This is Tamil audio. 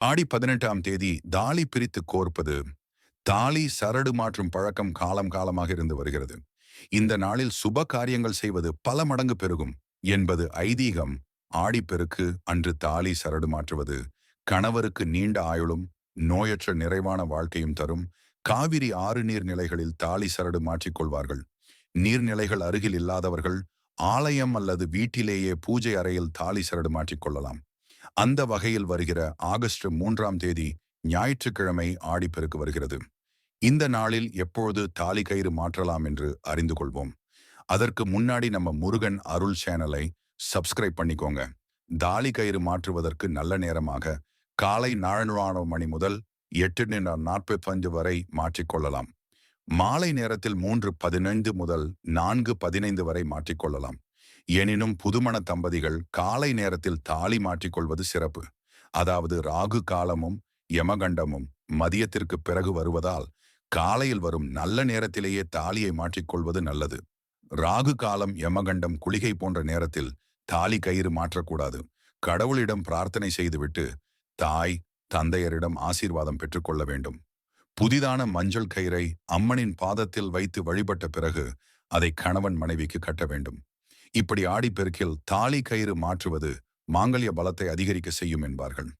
ஆடி பதினெட்டாம் தேதி தாலி பிரித்து கோர்ப்பது தாலி சரடு மாற்றும் பழக்கம் காலம் காலமாக இருந்து வருகிறது. இந்த நாளில் சுப காரியங்கள் செய்வது பல மடங்கு பெருகும் என்பது ஐதீகம். ஆடிப்பெருக்கு அன்று தாலி சரடு மாற்றுவது கணவருக்கு நீண்ட ஆயுளும் நோயற்ற நிறைவான வாழ்க்கையும் தரும். காவிரி ஆறு நீர்நிலைகளில் தாலி சரடு மாற்றிக்கொள்வார்கள் நீர்நிலைகள் அருகில் இல்லாதவர்கள் ஆலயம் அல்லது வீட்டிலேயே பூஜை அறையில் தாலி சரடு மாற்றிக்கொள்ளலாம் அந்த வகையில் வருகிற ஆகஸ்ட் மூன்றாம் தேதி ஞாயிற்றுக்கிழமை ஆடிப்பெருக்கு வருகிறது. இந்த நாளில் எப்பொழுது தாலி கயிறு மாற்றலாம் என்று அறிந்து கொள்வோம். அதற்கு முன்னாடி நம்ம முருகன் அருள் சேனலை சப்ஸ்கிரைப் பண்ணிக்கோங்க. தாலி கயிறு மாற்றுவதற்கு நல்ல நேரமாக காலை நாலு மணி முதல் எட்டு நாற்பத்தஞ்சு வரை மாற்றிக்கொள்ளலாம். மாலை நேரத்தில் மூன்று பதினைந்து முதல் நான்கு பதினைந்து வரை மாற்றிக்கொள்ளலாம். எனினும் புதுமண தம்பதிகள் காலை நேரத்தில் தாலி மாற்றிக்கொள்வது சிறப்பு. அதாவது ராகு காலமும் யமகண்டமும் மதியத்திற்கு பிறகு வருவதால் காலையில் வரும் நல்ல நேரத்திலேயே தாலியை மாற்றிக்கொள்வது நல்லது. ராகு காலம் யமகண்டம் குளிகை போன்ற நேரத்தில் தாலி கயிறு மாற்றக்கூடாது. கடவுளிடம் பிரார்த்தனை செய்துவிட்டு தாய் தந்தையரிடம் ஆசீர்வாதம் பெற்றுக்கொள்ள வேண்டும். புதிதான மஞ்சள் கயிறை அம்மனின் பாதத்தில் வைத்து வழிபட்ட பிறகு அதை கணவன் மனைவிக்கு கட்ட வேண்டும். இப்படி ஆடிப்பெருக்கில் தாலி கயிறு மாற்றுவது மாங்கல்ய பலத்தை அதிகரிக்க செய்யும் என்பார்கள்.